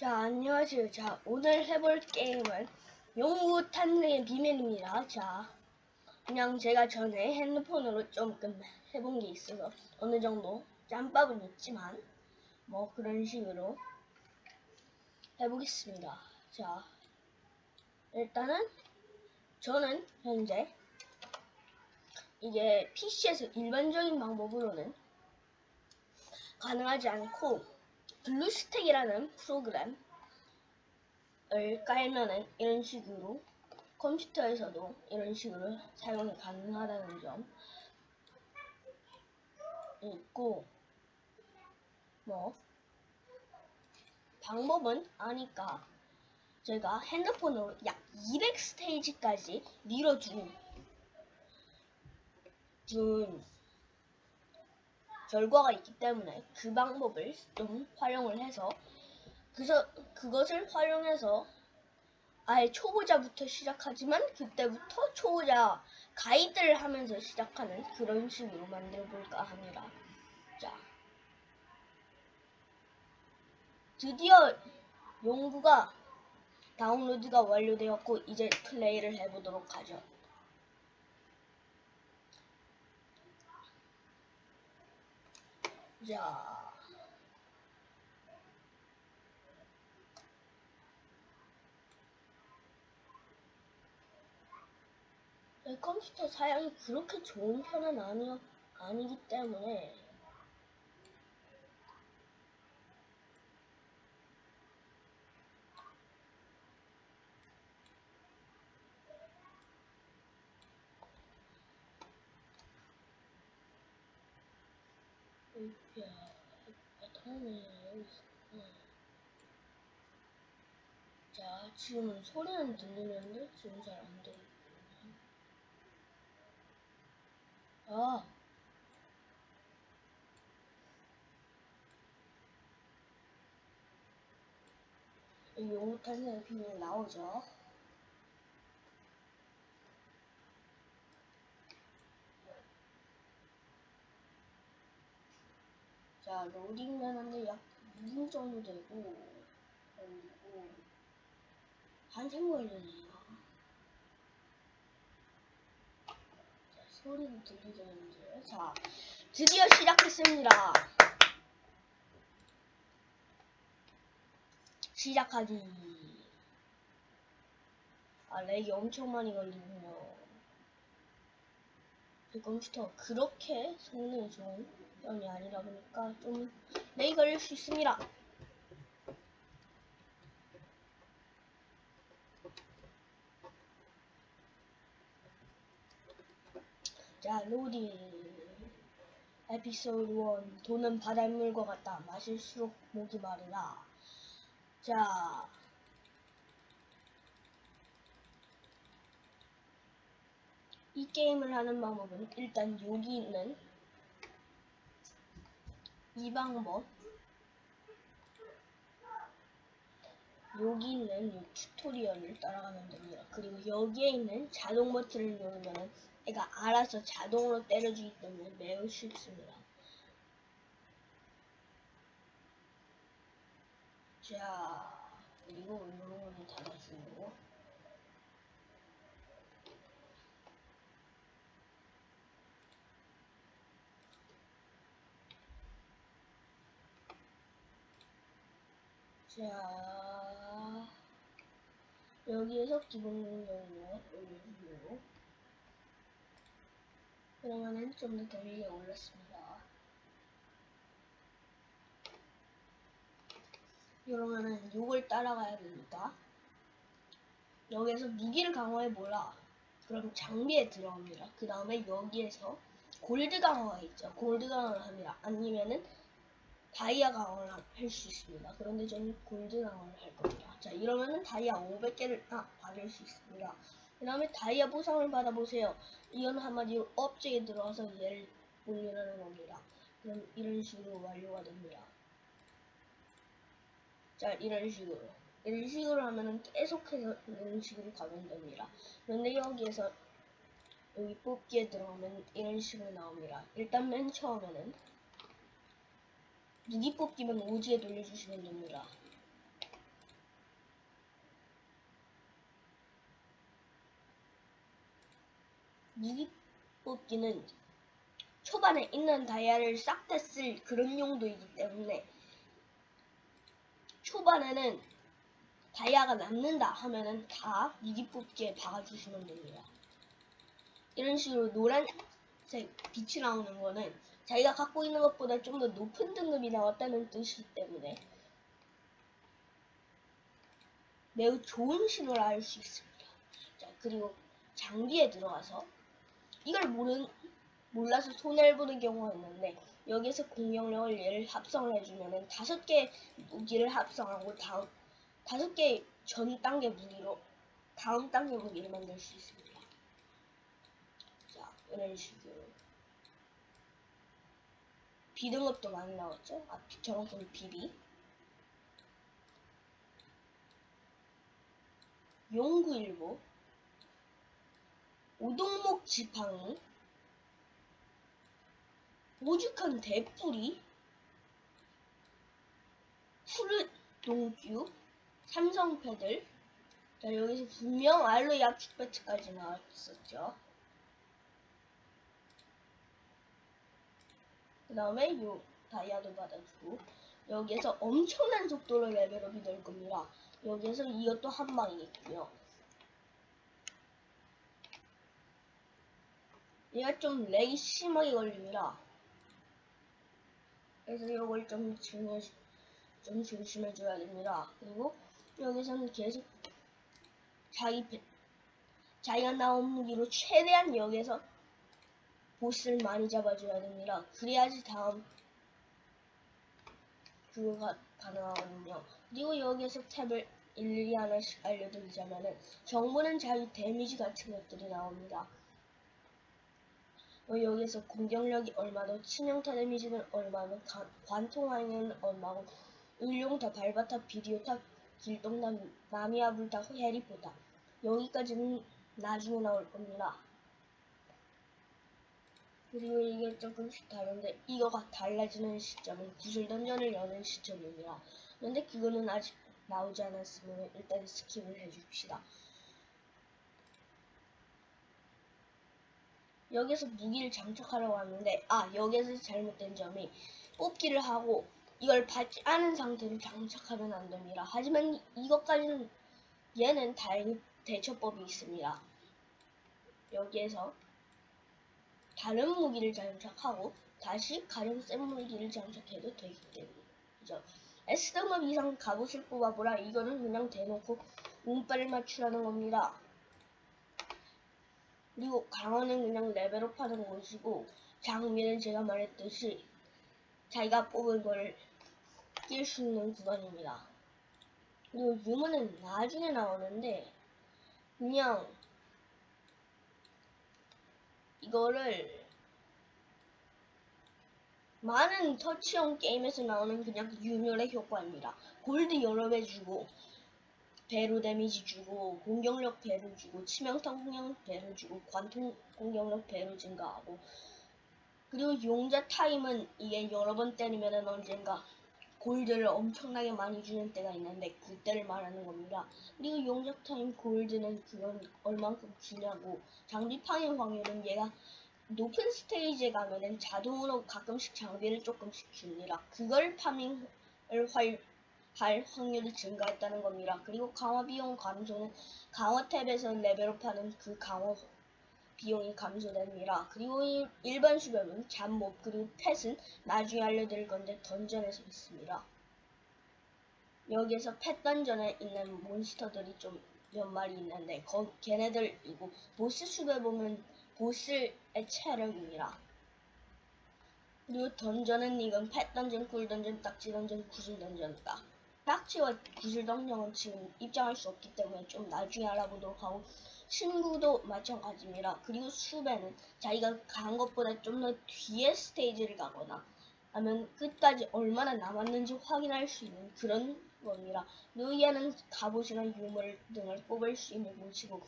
자, 안녕하세요. 자, 오늘 해볼 게임은 용구 탄생의 비밀입니다. 자, 그냥 제가 전에 핸드폰으로 조금 해본 게 있어서 어느 정도 짬밥은 있지만 뭐 그런 식으로 해보겠습니다. 자, 일단은 저는 현재 이게 PC에서 일반적인 방법으로는 가능하지 않고 블루스택이라는 프로그램을 깔면은 이런 식으로 컴퓨터에서도 이런 식으로 사용이 가능하다는 점 있고 뭐 방법은 아니까 제가 핸드폰으로 약 200 스테이지까지 밀어준 준 결과가 있기 때문에 그 방법을 좀 활용을 해서 그래서 그것을 활용해서 아예 초보자부터 시작하지만 그때부터 초보자 가이드를 하면서 시작하는 그런 식으로 만들어 볼까 합니다. 자, 드디어 용구가 다운로드가 완료되었고 이제 플레이를 해보도록 하죠. 자. 내 컴퓨터 사양이 그렇게 좋은 편은 아니, 아니기 때문에 야, 다음에 여기 있구나. 자, 지금 소리는 들리는데 지금 잘 안 들리고. 아. 탄생의 비밀 나오죠? 자, 로딩 되는데 약 2분 정도 되고, 그리고, 한참 걸리네요. 자, 소리도 들리죠, 이제. 자, 드디어 시작했습니다. 시작하기. 아, 렉이 엄청 많이 걸리군요. 제 컴퓨터가 그렇게 성능이 좋은 편이 아니라 보니까 좀 렉이 걸릴 수 있습니다. 자, 로딩. 에피소드 1. 돈은 바닷물과 같다. 마실수록 목이 마르다. 자. 이 게임을 하는 방법은 일단 여기 있는 이 방법 여기 있는 이 튜토리얼을 따라가면 됩니다. 그리고 여기에 있는 자동 버튼을 누르면 애가 알아서 자동으로 때려주기 때문에 매우 쉽습니다. 자, 그리고 이런 거는 닫아주고 자, 여기에서 기본 능력으로 올려주고, 그러면은 좀 더 더 위에 올렸습니다. 이러면은 요걸 따라가야 됩니다. 여기에서 무기를 강화해 몰라. 그럼 장비에 들어갑니다. 그 다음에 여기에서 골드 강화가 있죠. 골드 강화를 합니다. 아니면은 다이아 강화를 할 수 있습니다. 그런데 저는 골드 강화를 할 겁니다. 자, 이러면은 다이아 500개를 아, 받을 수 있습니다. 그 다음에 다이아 보상을 받아보세요. 이건 한마디로 업체에 들어와서 얘를 올리라는 겁니다. 그럼 이런 식으로 완료가 됩니다. 자, 이런 식으로. 이런 식으로 하면은 계속해서 이런 식으로 가면 됩니다. 그런데 여기에서 여기 뽑기에 들어가면 이런 식으로 나옵니다. 일단 맨 처음에는 무기 뽑기면 오지에 돌려주시면 됩니다. 무기 뽑기는 초반에 있는 다이아를 싹 다 쓸 그런 용도이기 때문에 초반에는 다이아가 남는다 하면은 다 무기 뽑기에 박아주시면 됩니다. 이런 식으로 노란색 빛이 나오는 거는 자기가 갖고 있는 것보다 좀 더 높은 등급이 나왔다는 뜻이기 때문에 매우 좋은 신호를 알 수 있습니다. 자, 그리고 장비에 들어가서 이걸 모르, 몰라서 손해를 보는 경우가 있는데 여기서 공격력을 얘를 합성을 해주면은 다섯 개 무기를 합성하고 다음 다섯 개 전 단계 무기로 다음 단계 무기를 만들 수 있습니다. 자, 이런 식으로 비등급도 많이 나왔죠? 아, 정확히는 비비. 용구일보, 오동목 지팡이, 오죽한 대뿌리, 푸르 동규, 삼성 패들, 자, 여기서 분명 알로 약축 배치까지 나왔었죠. 그 다음에 요 다이아도 받아주고 여기에서 엄청난 속도로 레벨업이 될 겁니다. 여기에서 이것도 한 방이겠고요. 얘가 좀 렉이 심하게 걸립니다. 그래서 이걸 좀 중요, 좀 조심해줘야 됩니다. 그리고 여기서는 계속 자기 배, 자기가 나온 무기로 최대한 여기서 보스를 많이 잡아줘야 됩니다. 그래야지 다음 그거가 가능하거든요. 그리고 여기에서 탭을 일일이 하나씩 알려드리자면은 정보는 자유 데미지 같은 것들이 나옵니다. 어, 여기서 공격력이 얼마고 치명타 데미지는 얼마고 관통하는 얼마고 을룡타, 발바타, 비디오타, 길동남, 마미아 불타, 해리포타 여기까지는 나중에 나올 겁니다. 그리고 이게 조금씩 다른데 이거가 달라지는 시점은 구슬 던전을 여는 시점입니다. 그런데 그거는 아직 나오지 않았으면 일단 스킵을 해줍시다. 여기서 무기를 장착하려고 하는데 아 여기서 잘못된 점이 뽑기를 하고 이걸 받지 않은 상태로 장착하면 안 됩니다. 하지만 이것까지는 얘는 다행히 대처법이 있습니다. 여기에서 다른 무기를 장착하고 다시 가령 센 무기를 장착해도 되기 때문이죠. S등급 이상 갑옷을 뽑아보라. 이거는 그냥 대놓고 운빨을 맞추라는 겁니다. 그리고 강화는 그냥 레벨업 하는 곳이고 장비는 제가 말했듯이 자기가 뽑은 걸 낄 수 있는 구간입니다. 그리고 유무는 나중에 나오는데 그냥 이거를 많은 터치형 게임에서 나오는 그냥 유멸의 효과입니다. 골드 여러 배 주고 배로 데미지 주고 공격력 배로 주고 치명타 공격 배로 주고 관통 공격력 배로 증가하고 그리고 용자 타임은 이게 여러 번 때리면은 언젠가 골드를 엄청나게 많이 주는 때가 있는데 그때를 말하는 겁니다. 그리고 용접 타임 골드는 그건 얼만큼 주냐고 장비 파괴 확률은 얘가 높은 스테이지에 가면은 자동으로 가끔씩 장비를 조금씩 줍니다. 그걸 파밍을 활, 할 확률이 증가했다는 겁니다. 그리고 강화 비용 감소는 강화 탭에서 레벨업하는 그 강화 비용이 감소됩니다. 그리고 일 반 수렵은 잠못 그리고 펫은 나중에 알려드릴 건데 던전에서 있습니다. 여기에서 펫 던전에 있는 몬스터들이 좀 몇 마리 있는데 거, 걔네들이고 보스 수배 보면 보스의 체력입니다. 그리고 던전은 이건 펫 던전, 꿀 던전, 딱지 던전, 구슬 던전이다. 딱지와 구슬 던전은 지금 입장할 수 없기 때문에 좀 나중에 알아보도록 하고 친구도 마찬가지입니다. 그리고 수배는 자기가 간 것보다 좀 더 뒤에 스테이지를 가거나 하면 끝까지 얼마나 남았는지 확인할 수 있는 그런 겁니다. 얘는 갑옷이나 유물 등을 뽑을 수 있는 곳이고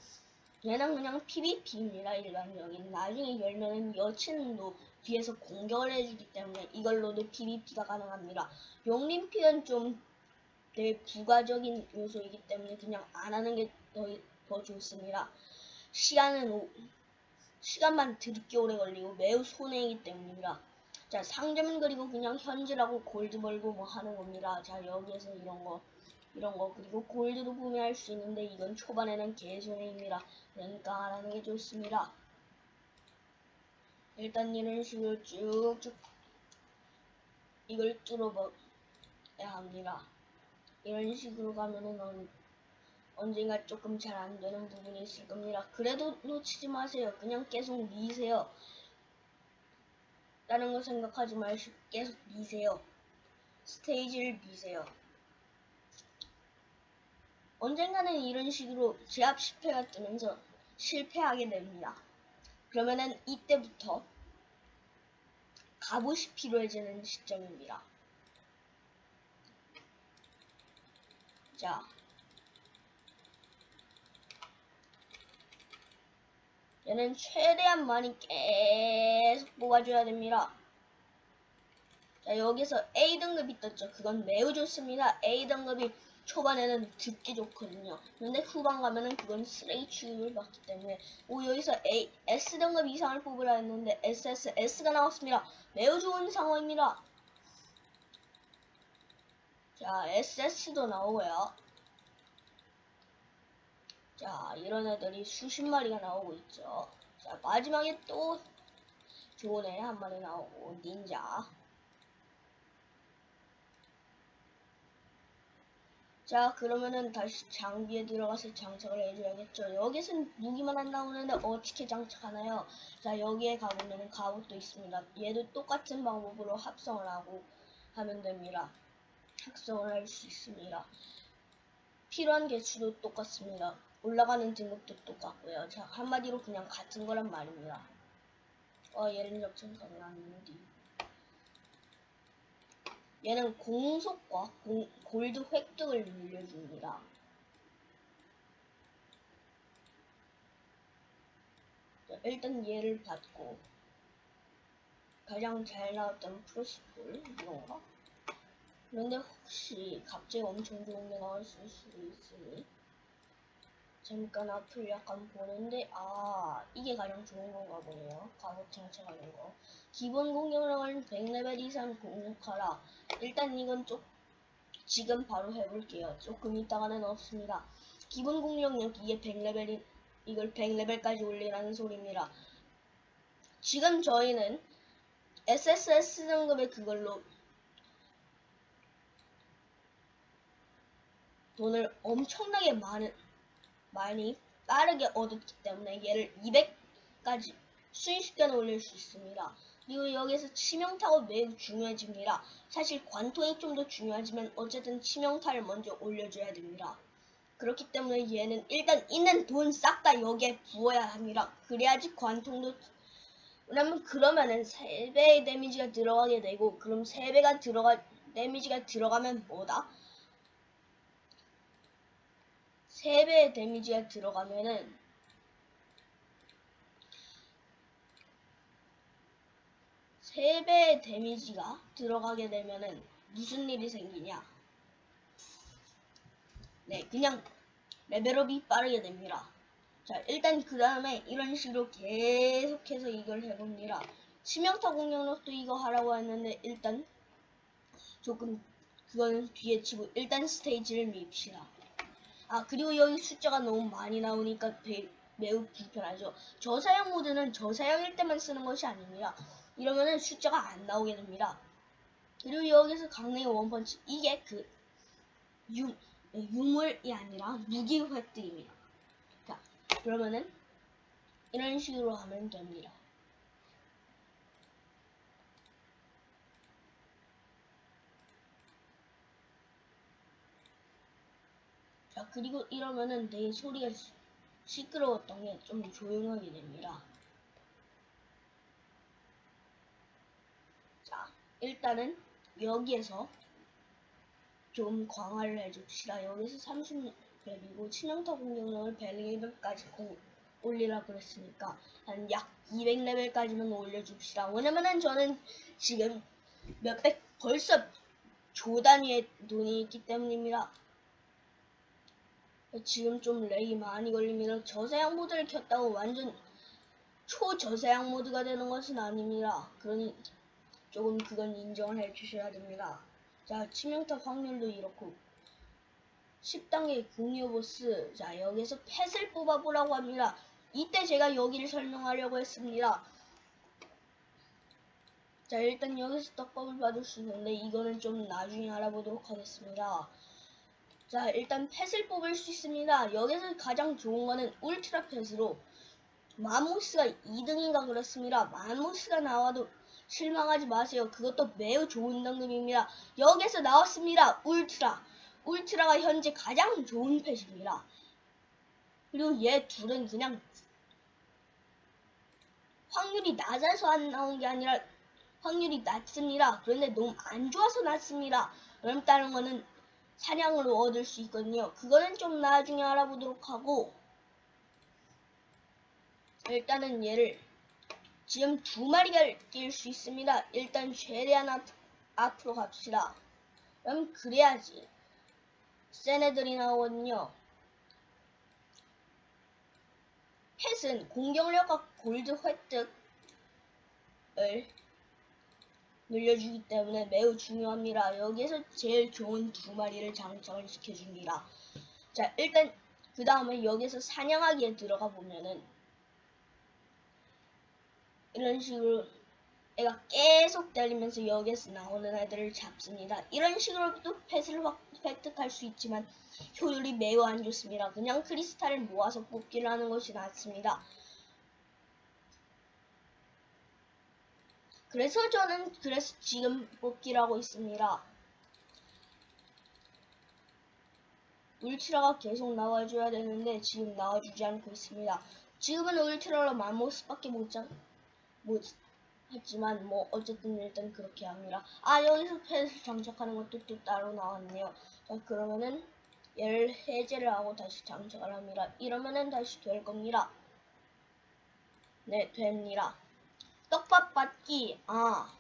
얘는 그냥 PVP입니다. 일반적인. 나중에 열면은 여친도 뒤에서 공격을 해주기 때문에 이걸로도 PVP가 가능합니다. 용림피는 좀 되게 부가적인 요소이기 때문에 그냥 안 하는 게 더 더 좋습니다. 시간은 오, 시간만 드럽게 오래 걸리고 매우 손해이기 때문입니다. 자, 상점은 그리고 그냥 현질하고 골드 벌고 뭐 하는 겁니다. 자, 여기에서 이런 거, 이런 거, 그리고 골드도 구매할 수 있는데 이건 초반에는 개손해입니다. 그러니까 안 하는 게 좋습니다. 일단 이런 식으로 쭉쭉 이걸 뚫어봐야 합니다. 이런 식으로 가면은 언, 언젠가 조금 잘 안 되는 부분이 있을 겁니다. 그래도 놓치지 마세요. 그냥 계속 미세요. 다른 거 생각하지 마시고 계속 미세요. 스테이지를 미세요. 언젠가는 이런 식으로 제압 실패가 뜨면서 실패하게 됩니다. 그러면은 이때부터 갑옷이 필요해지는 시점입니다. 자, 얘는 최대한 많이 계속 뽑아줘야 됩니다. 자, 여기서 A 등급이 떴죠. 그건 매우 좋습니다. A 등급이 초반에는 듣기 좋거든요. 근데 후반 가면은 그건 쓰레기 취급을 받기 때문에 오 여기서 A, S 등급 이상을 뽑으라 했는데 SS, S가 나왔습니다. 매우 좋은 상황입니다. 자, SS도 나오고요. 자, 이런 애들이 수십 마리가 나오고 있죠. 자, 마지막에 또 좋은 애 한 마리 나오고, 닌자. 자, 그러면은 다시 장비에 들어가서 장착을 해줘야겠죠. 여기서는 무기만 안 나오는데 어떻게 장착하나요? 자, 여기에 가보면은 갑옷도 있습니다. 얘도 똑같은 방법으로 합성을 하고 하면 됩니다. 합성을 할 수 있습니다. 필요한 개수도 똑같습니다. 올라가는 등급도 똑같고요. 자, 한마디로 그냥 같은 거란 말입니다. 어, 얘는 접근 가능한디. 얘는 공속과 공, 골드 획득을 늘려줍니다. 자, 일단 얘를 받고 가장 잘 나왔던 프로스폴 이건가? 그런데 혹시 갑자기 엄청 좋은 게 나왔을 수도 있으니 잠깐 앞을 약간 보는데 아 이게 가장 좋은 건가 보네요. 가속 장착하는 거. 기본 공격력을 100레벨 이상 공격하라. 일단 이건 좀 지금 바로 해볼게요. 조금 있다가는 없습니다. 기본 공격력 이게 100레벨이 이걸 100레벨까지 올리라는 소리입니다. 지금 저희는 SSS 등급의 그걸로 돈을 엄청나게 많은 많이 빠르게 얻었기 때문에 얘를 200까지 순식간에 올릴 수 있습니다. 그리고 여기서 치명타가 매우 중요해집니다. 사실 관통이 좀 더 중요하지만 어쨌든 치명타를 먼저 올려줘야 됩니다. 그렇기 때문에 얘는 일단 있는 돈 싹 다 여기에 부어야 합니다. 그래야지 관통도 왜냐면 그러면은 3배의 데미지가 들어가게 되고 그럼 3배가 들어가 데미지가 들어가면 뭐다? 3배의 데미지가 들어가면은 세배의 데미지가 들어가게 되면은 무슨 일이 생기냐? 네, 그냥 레벨업이 빠르게 됩니다. 자, 일단 그 다음에 이런 식으로 계속해서 이걸 해봅니다. 치명타 공격력도 이거 하라고 했는데 일단 조금 그거는 뒤에 치고 일단 스테이지를 밉시다. 아 그리고 여기 숫자가 너무 많이 나오니까 배, 매우 불편하죠. 저사양 모드는 저사양일 때만 쓰는 것이 아닙니다. 이러면은 숫자가 안 나오게 됩니다. 그리고 여기서 강냉이 원펀치 이게 그 유, 유물이 아니라 무기 획득입니다. 자 그러면은 이런 식으로 하면 됩니다. 자 그리고 이러면은 내 소리가 시- 시끄러웠던 게 좀 조용하게 됩니다. 자 일단은 여기에서 좀 강화를 해줍시다. 여기서 30렙이고 치명타 공격력을 100레벨까지 올리라 그랬으니까 한 약 200레벨까지는 올려줍시다. 왜냐면은 저는 지금 몇백 벌써 조 단위의 돈이 있기 때문입니다. 지금 좀 렉이 많이 걸립니다. 저사양 모드를 켰다고 완전 초저사양 모드가 되는 것은 아닙니다. 그러니 조금 그건 인정을 해주셔야 됩니다. 자, 치명타 확률도 이렇고 10단계 국료 보스 자 여기서 펫을 뽑아보라고 합니다. 이때 제가 여기를 설명하려고 했습니다. 자 일단 여기서 떡밥을 받을 수 있는데 이거는 좀 나중에 알아보도록 하겠습니다. 자 일단 펫을 뽑을 수 있습니다. 여기서 가장 좋은 거는 울트라 펫으로 마모스가 2등인가 그렇습니다. 마모스가 나와도 실망하지 마세요. 그것도 매우 좋은 등급입니다. 여기서 나왔습니다. 울트라. 울트라가 현재 가장 좋은 펫입니다. 그리고 얘 둘은 그냥 확률이 낮아서 안 나온 게 아니라 확률이 낮습니다. 그런데 너무 안 좋아서 낮습니다. 그럼 다른 거는 사냥으로 얻을 수 있거든요. 그거는 좀 나중에 알아보도록 하고 일단은 얘를 지금 두 마리가 뛸수 있습니다. 일단 최대한 앞, 앞으로 갑시다. 그럼 그래야지 센 애들이 나오거든요. 펫은 공격력과 골드 획득을 늘려주기 때문에 매우 중요합니다. 여기서 제일 좋은 두 마리를 장착을 시켜줍니다. 자, 일단 그 다음에 여기서 사냥하기에 들어가 보면은 이런 식으로 애가 계속 달리면서 여기에서 나오는 애들을 잡습니다. 이런 식으로도 펫을 확 획득할 수 있지만 효율이 매우 안 좋습니다. 그냥 크리스탈을 모아서 뽑기를 하는 것이 낫습니다. 그래서 저는 그래서 지금 뽑기를 하고 있습니다. 울트라가 계속 나와줘야 되는데 지금 나와주지 않고 있습니다. 지금은 울트라로 마모스밖에 못 잡, 못 했지만 뭐 어쨌든 일단 그렇게 합니다. 아 여기서 펫을 장착하는 것도 또 따로 나왔네요. 자 그러면은 얘를 해제를 하고 다시 장착을 합니다. 이러면은 다시 될 겁니다. 네 됩니다. 떡밥 받기 아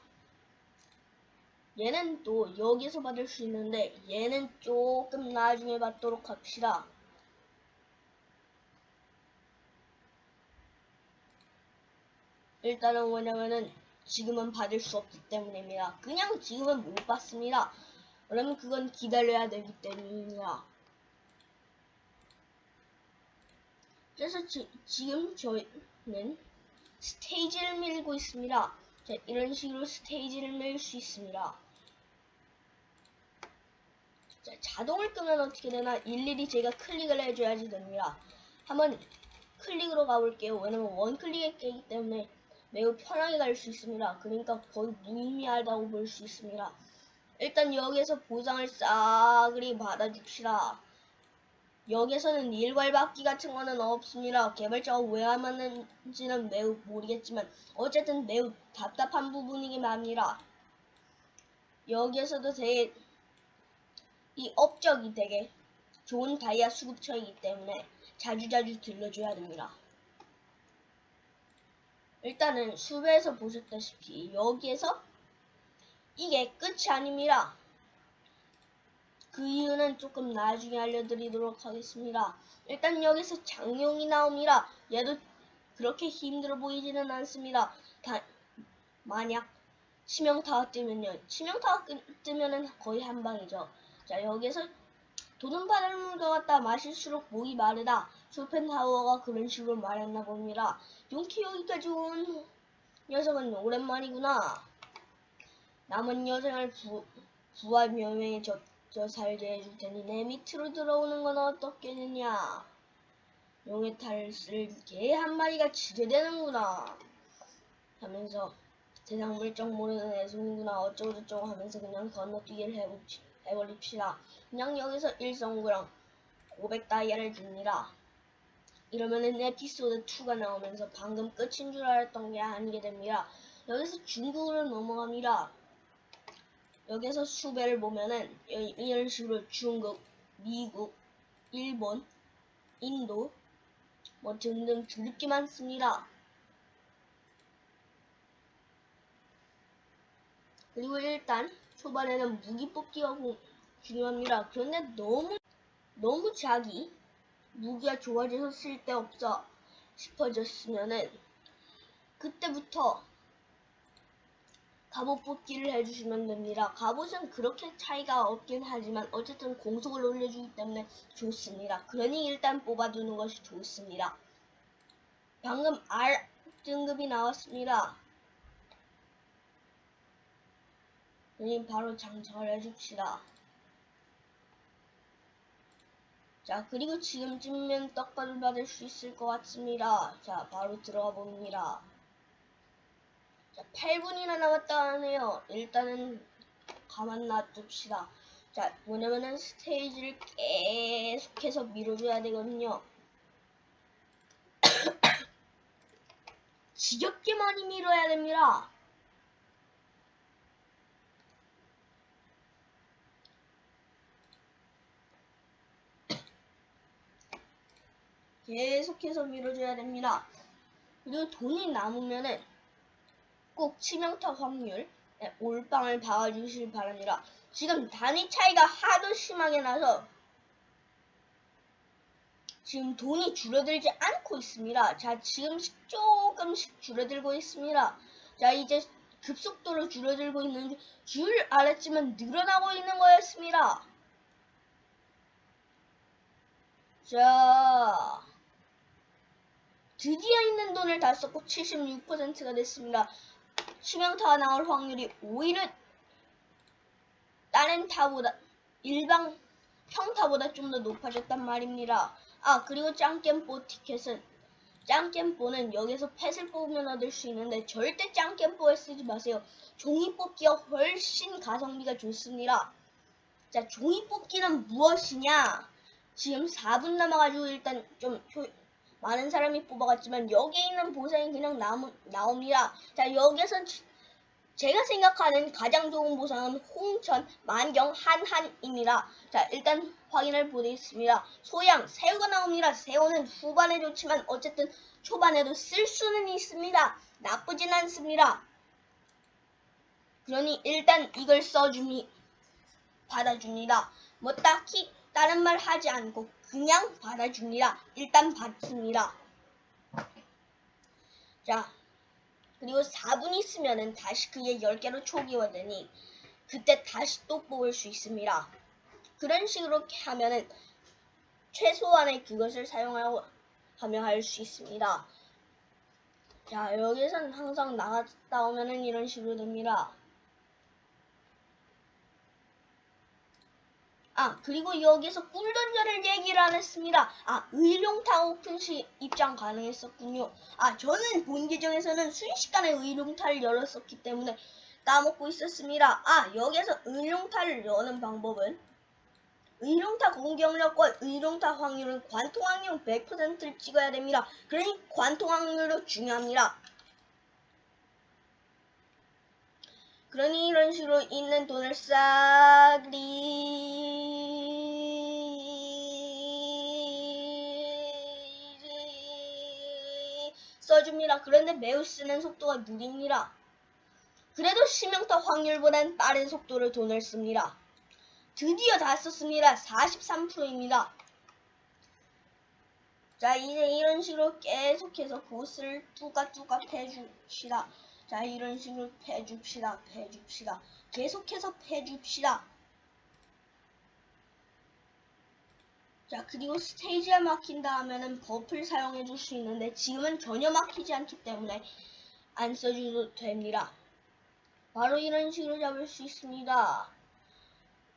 얘는 또 여기서 받을 수 있는데 얘는 조금 나중에 받도록 합시다. 일단은 뭐냐면은 지금은 받을 수 없기 때문입니다. 그냥 지금은 못 받습니다. 그러면 그건 기다려야 되기 때문입니다. 그래서 지, 지금 저희는 스테이지를 밀고 있습니다. 자, 이런 식으로 스테이지를 밀 수 있습니다. 자, 자동을 끄면 어떻게 되나 일일이 제가 클릭을 해줘야지 됩니다. 한번 클릭으로 가볼게요. 왜냐면 원클릭에 깨기 때문에 매우 편하게 갈 수 있습니다. 그러니까 거의 무의미하다고 볼 수 있습니다. 일단 여기에서 보상을 싸그리 받아줍시다. 여기서는 일괄 받기 같은 거는 없습니다. 개발자가 왜 하는지는 매우 모르겠지만 어쨌든 매우 답답한 부분이긴 합니다. 여기에서도 되게 이 업적이 되게 좋은 다이아 수급처이기 때문에 자주자주 들려줘야 됩니다. 일단은 수배에서 보셨다시피 여기에서 이게 끝이 아닙니다. 그 이유는 조금 나중에 알려드리도록 하겠습니다. 일단 여기서 장룡이 나옵니다. 얘도 그렇게 힘들어 보이지는 않습니다. 다, 만약 치명타가 뜨면요. 치명타가 뜨면은 거의 한 방이죠. 자 여기서 도는 바람을 갖다 마실수록 목이 마르다. 쇼펜하우어가 그런 식으로 말했나 봅니다. 용키 여기까지 온 녀석은 오랜만이구나. 남은 여생을 부, 부와 묘명에 젖 혀 살게 해줄 테니 내 밑으로 들어오는 건 어떻겠느냐. 용의 탈을 쓸개 한 마리가 지대되는구나. 하면서 세상 물정 모르는 애송이구나 어쩌고저쩌고 하면서 그냥 건너뛰기를 해봅시, 해버립시다. 그냥 여기서 일성구랑 500 다이아를 줍니다. 이러면은 에피소드 2가 나오면서 방금 끝인 줄 알았던 게 아니게 됩니다. 여기서 중국으로 넘어갑니다. 여기서 수배를 보면은 이런 식으로 중국, 미국, 일본, 인도 뭐 등등 드럽게 많습니다. 그리고 일단 초반에는 무기 뽑기가 중요합니다. 그런데 너무 너무 자기 무기가 좋아져서 쓸데없어 싶어졌으면은 그때부터 갑옷 뽑기를 해주시면 됩니다. 갑옷은 그렇게 차이가 없긴 하지만 어쨌든 공속을 올려주기 때문에 좋습니다. 그러니 일단 뽑아두는 것이 좋습니다. 방금 R 등급이 나왔습니다. 그러니 바로 장착을 해줍시다. 자, 그리고 지금쯤이면 떡밥을 받을 수 있을 것 같습니다. 자, 바로 들어가 봅니다. 자, 8분이나 남았다 하네요. 일단은 가만 놔둡시다. 자, 뭐냐면은 스테이지를 계속해서 밀어줘야 되거든요. 지겹게 많이 밀어야 됩니다. 계속해서 밀어줘야 됩니다. 그리고 돈이 남으면은 꼭 치명타 확률 에 올빵을 박아주시길 바랍니다. 지금 단위 차이가 하도 심하게 나서 지금 돈이 줄어들지 않고 있습니다. 자, 지금씩 조금씩 줄어들고 있습니다. 자, 이제 급속도로 줄어들고 있는 줄 알았지만 늘어나고 있는 거였습니다. 자, 드디어 있는 돈을 다 썼고 76%가 됐습니다. 치명타가 나올 확률이 오히려 다른 타보다 일반 평타보다 좀 더 높아졌단 말입니다. 아 그리고 짱겜뽀 티켓은 짱겜뽀는 여기서 펫을 뽑으면 얻을 수 있는데 절대 짱겜뽀에 쓰지 마세요. 종이 뽑기가 훨씬 가성비가 좋습니다. 자 종이 뽑기는 무엇이냐? 지금 4분 남아가지고 일단 좀 효, 많은 사람이 뽑아갔지만 여기에 있는 보상이 그냥 나옵니다. 자 여기서 제가 생각하는 가장 좋은 보상은 홍천, 만경, 한한입니다. 자 일단 확인을 보겠습니다. 소양, 새우가 나옵니다. 새우는 후반에 좋지만 어쨌든 초반에도 쓸 수는 있습니다. 나쁘진 않습니다. 그러니 일단 이걸 써주니 받아줍니다. 뭐 딱히 다른 말 하지 않고 그냥 받아줍니다. 일단 받습니다. 자, 그리고 4분 있으면은 다시 그게 10개로 초기화되니 그때 다시 또 뽑을 수 있습니다. 그런 식으로 하면은 최소한의 그것을 사용하고 하며 할 수 있습니다. 자, 여기서는 항상 나갔다 오면은 이런 식으로 됩니다. 아 그리고 여기서 꿀던전을 얘기를 안 했습니다. 아 의룡타 오픈시 입장 가능했었군요. 아 저는 본 계정에서는 순식간에 의룡타를 열었었기 때문에 까먹고 있었습니다. 아 여기서 의룡타를 여는 방법은 의룡타 공격력과 의룡타 확률은 관통 확률 100%를 찍어야 됩니다. 그러니 관통 확률도 중요합니다. 그러니 이런 식으로 있는 돈을 싹리 써줍니다. 그런데 매우 쓰는 속도가 느립니다. 그래도 심형타 확률보단 빠른 속도로 돈을 씁니다. 드디어 다 썼습니다. 43%입니다. 자 이제 이런 식으로 계속해서 보스를 뚜까뚜까 해줍시다. 자 이런 식으로 패줍시다 패줍시다. 계속해서 패줍시다. 자 그리고 스테이지에 막힌다 하면은 버프를 사용해 줄 수 있는데 지금은 전혀 막히지 않기 때문에 안 써줘도 됩니다. 바로 이런 식으로 잡을 수 있습니다.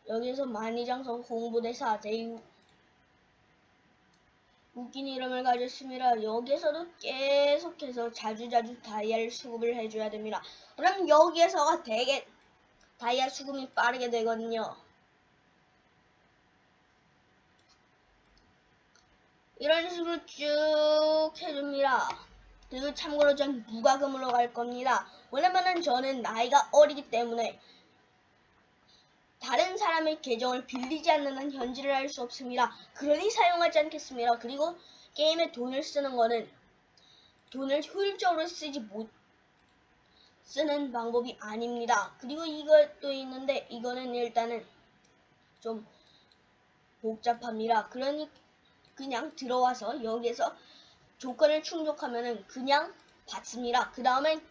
여기서 만이장성 홍보대사 대유 웃긴 이름을 가졌습니다. 여기서도 계속해서 자주자주 다이아를 수급을 해줘야 됩니다. 그럼 여기에서가 되게 다이아 수급이 빠르게 되거든요. 이런 식으로 쭉 해줍니다. 그리고 참고로 전 무과금으로 갈 겁니다. 왜냐면은 저는 나이가 어리기 때문에 다른 사람의 계정을 빌리지 않는 한 현질을 할 수 없습니다. 그러니 사용하지 않겠습니다. 그리고 게임에 돈을 쓰는 거는 돈을 효율적으로 쓰지 못 쓰는 방법이 아닙니다. 그리고 이것도 있는데 이거는 일단은 좀 복잡합니다. 그러니 그냥 들어와서 여기에서 조건을 충족하면은 그냥 받습니다. 그 다음에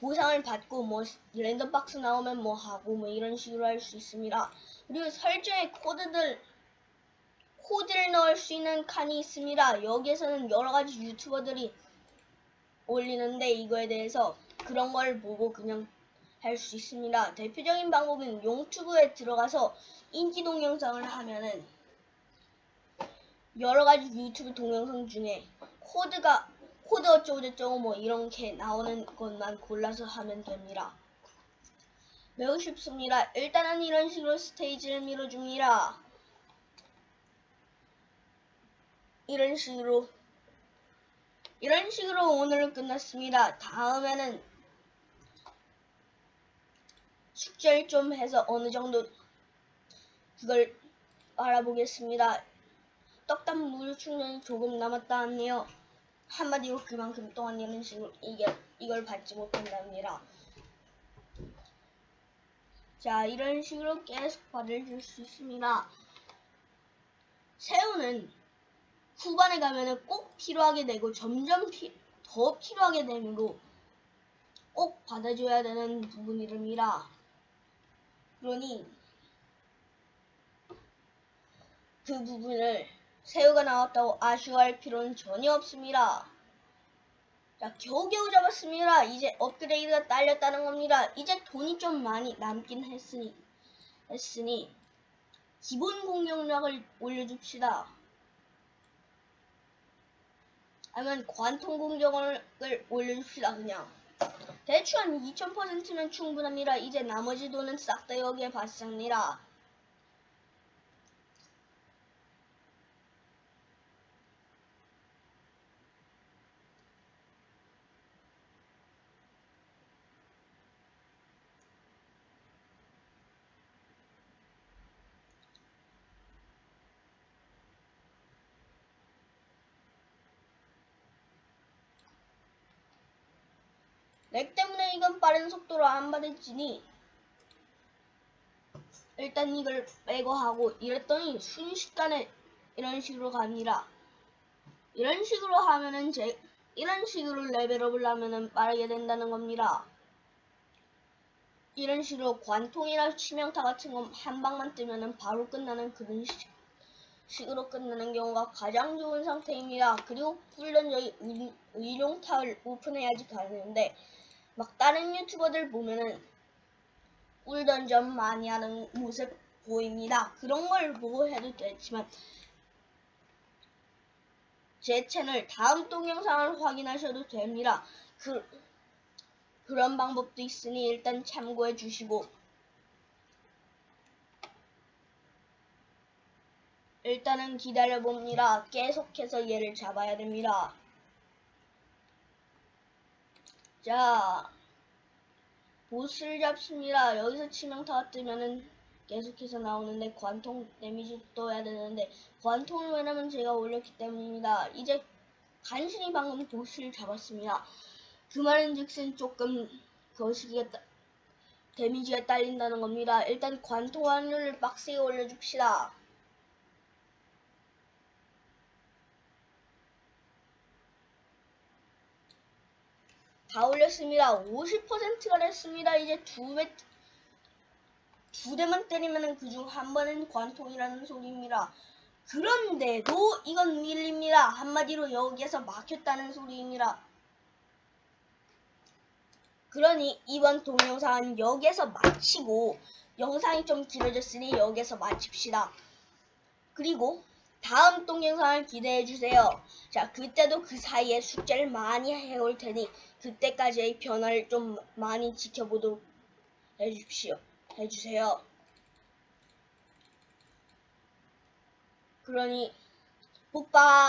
보상을 받고 뭐 랜덤 박스 나오면 뭐 하고 뭐 이런 식으로 할 수 있습니다. 그리고 설정에 코드들 코드를 넣을 수 있는 칸이 있습니다. 여기에서는 여러 가지 유튜버들이 올리는데 이거에 대해서 그런 걸 보고 그냥 할 수 있습니다. 대표적인 방법은 용튜브에 들어가서 인기 동영상을 하면은 여러 가지 유튜브 동영상 중에 코드가 코드 어쩌고 저쩌고 뭐 이렇게 나오는 것만 골라서 하면 됩니다. 매우 쉽습니다. 일단은 이런 식으로 스테이지를 밀어줍니다. 이런 식으로 이런 식으로 오늘은 끝났습니다. 다음에는 숙제를 좀 해서 어느 정도 그걸 알아보겠습니다. 떡밥 무료 충전이 조금 남았다 하네요. 한마디로 그만큼 동안 이런 식으로 이게 이걸 받지 못한답니다. 자, 이런 식으로 계속 받아줄 수 있습니다. 새우는 후반에 가면은 꼭 필요하게 되고 점점 피- 더 필요하게 되므로 꼭 받아줘야 되는 부분이랍니다. 그러니 그 부분을 새우가 나왔다고 아쉬워할 필요는 전혀 없습니다. 자, 겨우겨우 잡았습니다. 이제 업그레이드가 딸렸다는 겁니다. 이제 돈이 좀 많이 남긴 했으니, 했으니, 기본 공격력을 올려줍시다. 아니면 관통 공격을 올려줍시다, 그냥. 대충 한 2000%면 충분합니다. 이제 나머지 돈은 싹 다 여기에 받습니다. 렉 때문에 이건 빠른 속도로 안 받아지니 일단 이걸 빼고 하고 이랬더니 순식간에 이런 식으로 갑니다. 이런 식으로 하면은 제 이런 식으로 레벨업을 하면은 빠르게 된다는 겁니다. 이런 식으로 관통이나 치명타 같은 거한 방만 뜨면은 바로 끝나는 그런 식, 식으로 끝나는 경우가 가장 좋은 상태입니다. 그리고 물론 저희 의- 의룡탑을 오픈해야지 가능한데 막 다른 유튜버들 보면은 꿀던전 많이 하는 모습 보입니다. 그런 걸 보고 해도 되지만 제 채널 다음 동영상을 확인하셔도 됩니다. 그, 그런 방법도 있으니 일단 참고해 주시고 일단은 기다려 봅니다. 계속해서 얘를 잡아야 됩니다. 자, 보스를 잡습니다. 여기서 치명타가 뜨면은 계속해서 나오는데 관통 데미지 떠야 되는데 관통을 왜냐면 제가 올렸기 때문입니다. 이제 간신히 방금 보스를 잡았습니다. 그 말은 즉슨 조금 거시기가 따- 데미지가 딸린다는 겁니다. 일단 관통 확률을 빡세게 올려줍시다. 다 올렸습니다. 50%가 됐습니다. 이제 두 배, 두 대만 때리면 그중 한 번은 관통이라는 소리입니다. 그런데도 이건 밀립니다. 한마디로 여기에서 막혔다는 소리입니다. 그러니 이번 동영상은 여기에서 마치고 영상이 좀 길어졌으니 여기에서 마칩시다. 그리고 다음 동영상을 기대해 주세요. 자, 그때도 그 사이에 숙제를 많이 해올 테니 그때까지의 변화를 좀 많이 지켜보도록 해주십시오. 해주세요. 그러니, 뽀빠!